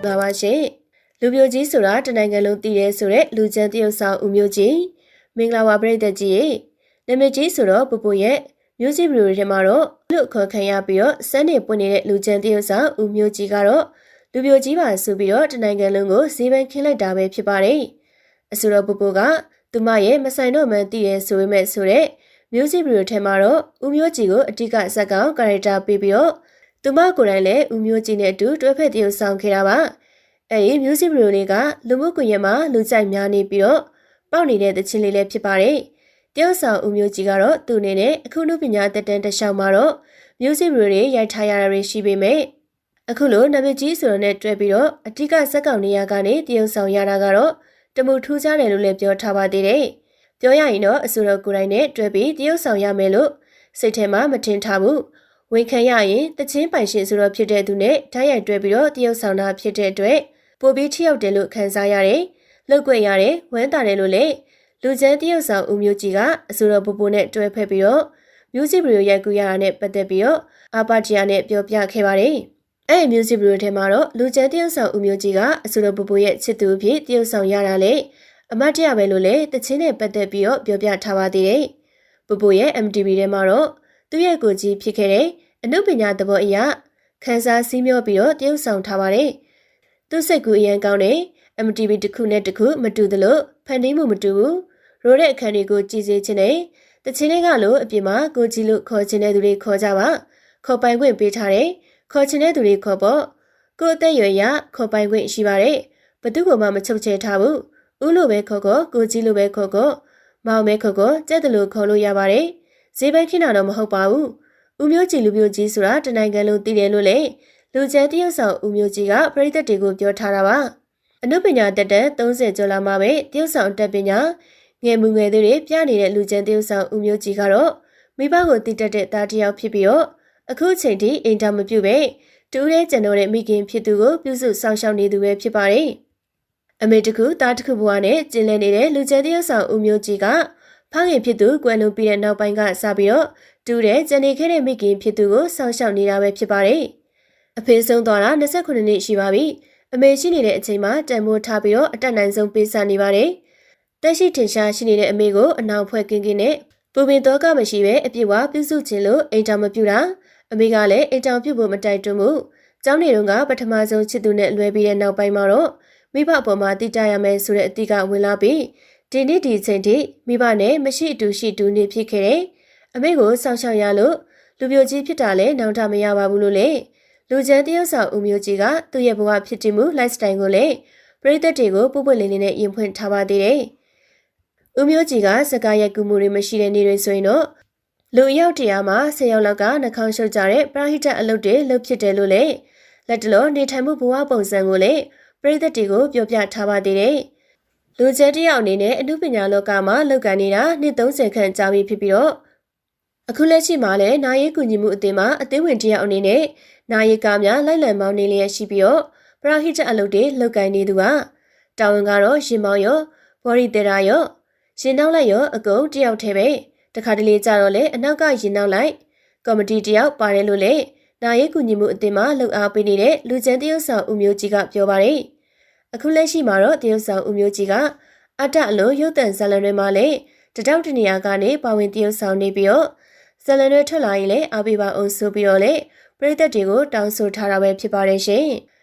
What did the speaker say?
။ဒါပါရှင်။လူမျိုးကြီးဆိုတာတနိုင်ငံလုံးတည်ရဲဆိုတဲ့လူချမ်းတရုတ်ဆောင်ဦးမျိုးကြီးမင်္ဂလာပါပရိသတ်ကြီးရေနာမည်ကြီးဆိုတော့ပပရဲ့မျိုးစီဗီဒီယိုထဲမှာတော့လူခေါ်ခံရပြီးတော့စမ်းနေပွင့်နေတဲ့လူချမ်းတရုတ်ဆောင်ဦးမျိုးကြီးကတော့လူမျိုးကြီးပါဆိုပြီးတော့တနိုင်ငံလုံးကိုဈေးပန်းခင်းလိုက်တာပဲဖြစ်ပါတယ်။အဆိုတော့ပပကသူမရဲ့မဆိုင်တော့မှန်းတည်ရဲဆိုပေမဲ့ဆိုတဲ့မျိုးစီဗီဒီယိုထဲမှာတော့ဦးမျိုးကြီးကိုအတိကဇက်ကောင်ကာရက်တာပေးပြီးတော့ သူမကိုယ်တိုင်လည်းဦးမျိုးကြီးနဲ့အတူတွဲဖက်တရုပ်ဆောင်ခဲ့တာပါအဲဒီမျိုးစီဗီဒီယိုလေးကလူမှုကွန်ရက်မှာလူကြိုက်များနေပြီးတော့ပေါက်နေတဲ့သချင်းလေးလည်းဖြစ်ပါတယ်တရုပ်ဆောင်ဦးမျိုးကြီးကတော့သူ့အနေနဲ့အခုလူပညာတက်တန်းတစ်လျှောက်မှာတော့မျိုးစီဗီဒီယိုတွေရိုက်ထားရတာတွေရှိပေမဲ့အခုလိုနမကြီးဆိုတဲ့နဲ့တွဲပြီးတော့အတိကဇက်ကောင်နေရာကနေတရုပ်ဆောင်ရတာကတော့တမှုထူးခြားတယ်လို့လည်းပြောထားပါသေးတယ်ပြောရရင်တော့အစိုးရကိုယ်တိုင်နဲ့တွဲပြီးတရုပ်ဆောင်ရမယ်လို့စိတ်ထဲမှာမထင်ထားဘူး ဝန်ခံရရင်တချင်းပိုင်ရှင်ဆိုတော့ဖြစ်တဲ့သူနဲ့ဓာတ်ရိုက်တွဲပြီးတော့တရုပ်ဆောင်တာဖြစ်တဲ့အတွက်ပိုပြီးထိရောက်တယ်လို့ခံစားရတယ်။လောက်ွက်ရတယ်ဝမ်းသာတယ်လို့လည်းလူချမ်းတရုပ်ဆောင်ဦးမျိုးကြီးကအစိုးရပူပူနဲ့တွဲဖက်ပြီးတော့မျိုးစစ်ဗီဒီယိုရိုက်ကူရတာနဲ့ပတ်သက်ပြီးတော့အာပါတီယာနဲ့ပြောပြခဲ့ပါတယ်။အဲ့ဒီမျိုးစစ်ဗီဒီယိုထဲမှာတော့လူချမ်းတရုပ်ဆောင်ဦးမျိုးကြီးကအစိုးရပူပူရဲ့ချစ်သူအဖြစ်တရုပ်ဆောင်ရတာလေအမတ်တရပဲလို့လည်းတချင်းနဲ့ပတ်သက်ပြီးတော့ပြောပြထားပါသေးတယ်။ပူပူရဲ့ MTV ထဲမှာတော့ သူ့ရဲ့ကိုကြီးဖြစ်ခဲ့တဲ့အနုပညာသဘောအရခန်းစားစည်းမျောပြီးတော့တရုပ်ဆောင်ထားပါတယ်။သူ့စိတ်ကူအရန်ကောင်းတယ်။ MTV တစ်ခုနဲ့တစ်ခုမတူသလိုဖန်တီးမှုမတူဘူး။ရိုးတဲ့အခန်းတွေကိုကြည်စေခြင်းနဲ့တချင်းလေးကလို့အပြင်မှာကိုကြီးလို့ခေါ်ခြင်းတဲ့သူတွေခေါ်ကြပါ။ခေါ်ပိုင်ခွင့်ပေးထားတယ်။ခေါ်ခြင်းတဲ့သူတွေခေါ်ပေါ့။ကိုအသက်ရွယ်ရခေါ်ပိုင်ခွင့်ရှိပါတယ်။ဘသူ့ကမှမချုပ်ချယ်ထားဘူး။ဦးလို့ပဲခေါ်ခေါ်ကိုကြီးလို့ပဲခေါ်ခေါ်မောင်မဲခေါ်ခေါ်ကြက်တယ်လို့ခေါ်လို့ရပါတယ်။ ဈေးပိုင်းခင်းတာတော့မဟုတ်ပါဘူး။ဦးမျိုးကြီးလူမျိုးကြီးဆိုတာတနိုင်ငံလုံးသိတယ်လို့လေလူကျန်တရုတ်ဆောင်ဦးမျိုးကြီးကပရိသတ်တွေကိုပြောထားတာပါအနုပညာတက်တဲ့30ကျော်လာမှပဲတရုတ်ဆောင်တက်ပညာငယ်မှုငယ်တွေပြနေတဲ့လူကျန်တရုတ်ဆောင်ဦးမျိုးကြီးကတော့မိဘကိုတည်တက်တဲ့သားတစ်ယောက်ဖြစ်ပြီးတော့အခုချိန်ထိအိမ်တော်မပြုတ်ပဲတူးတဲ့ကျန်တော့တဲ့မိခင်ဖြစ်သူကိုပြုစုဆောင်ရှောက်နေသူပဲဖြစ်ပါတယ်အမေတကူသားတကူဘွားနဲ့ကျင်းလည်နေတဲ့လူကျန်တရုတ်ဆောင်ဦးမျိုးကြီးက ဖခင်ဖြစ်သူကွယ်လွန်ပြီးတဲ့နောက်ပိုင်းကစပြီးတော့တူတဲ့ကျန်နေခဲ့တဲ့မိခင်ဖြစ်သူကိုစောင့်ရှောက်နေတာပဲဖြစ်ပါတယ်။အဖေဆုံးသွားတာ29နှစ်ရှိပါပြီ။အမေရှိနေတဲ့အချိန်မှာတန်မိုးထားပြီးတော့အတက်နိုင်ဆုံးပေးစာနေပါတယ်။တက်ရှိထင်ရှားရှိနေတဲ့အမေကိုအနောက်ဖွဲ့ကင်းကင်းနဲ့ပူပင်တော့ကမရှိပဲအပြစ်ဝပြုစုခြင်းလို့အိမ်တောင်မပြူတာအမေကလည်းအိမ်တောင်ပြုတ်ဖို့မတိုက်တွန်းဘူး။ကျောင်းနေတုန်းကပထမဆုံးချစ်သူနဲ့လွဲပြီးတဲ့နောက်ပိုင်းမှာတော့မိဘအပေါ်မှာတည်ကြရမယ်ဆိုတဲ့အသည့်ကဝင်လာပြီး ဒီနေ့ဒီချိန်ထိမိဘနဲ့မရှိအတူရှိတူနေဖြစ်ခဲ့တယ်။အမေကိုစောင့်ရှောက်ရလို့လူပြိုကြီးဖြစ်တာလည်းနောင်တမရပါဘူးလို့လေလူချမ်းတရုတ်ဆောင်ဦးမျိုးကြီးကသူ့ရဲ့ဘဝဖြစ်တည်မှု lifestyle ကိုလည်းပရိသတ်တွေကိုပုပ်ပွလေးလေးနဲ့ရင်ဖွင့်ထားပါသေးတယ်။ဦးမျိုးကြီးကစကားရိုက်ကူမှုတွေမရှိတဲ့နေ့တွေဆိုရင်တော့လူအယောက်တရာမှာ၁၀ယောက်လောက်ကနှာခေါင်းရှုပ်ကြတဲ့ပရာဟိတအလုပ်တွေလုပ်ဖြစ်တယ်လို့လည်းလက်တလောနေထိုင်မှုဘဝပုံစံကိုလည်းပရိသတ်တွေကိုပြောပြထားပါသေးတယ်။ လူကျဲတယောက်အနေနဲ့အမှုပညာလောကမှာလုပ်ကိုင်နေတာနှစ်30ခန့်ကြာပြီဖြစ်ပြီးတော့အခုလက်ရှိမှာလည်းနာရေးကူညီမှုအသင်းမှာအသင်းဝင်တယောက်အနေနဲ့နာရေးကားများလိုက်လံမောင်းနေလျက်ရှိပြီးတော့ပရာဟိတအလုပ်တွေလုပ်ကိုင်နေသူကတာဝန်ကတော့ရှင်မောင်ရောဘော်ရီတေရာရောရှင်နောက်လိုက်ရောအကုန်တယောက်တည်းပဲတခါတလေကြတော့လေအနောက်ကရင်နောက်လိုက်ကော်မတီတယောက်ပါတယ်လို့လေနာရေးကူညီမှုအသင်းမှာလှုပ်အားပေးနေတဲ့လူကျန်တရုတ်ဆောင်ဦးမျိုးကြီးကပြောပါတယ် အခုလက်ရှိမှာတော့တရုတ်ဆောင်ဦးမျိုးကြီးကအတအလုံးရုပ်တံဇာလန်တွေမှာလည်းတတောက်တနေရာကနေပါဝင်တရုတ်ဆောင်နေပြီးတော့ဇလန်တွေထွက်လာရင်လည်းအားပေးပါအောင်ဆိုပြီးတော့လေပရိသတ်တွေကိုတောင်းဆိုထားတာပဲဖြစ်ပါတယ်ရှင်။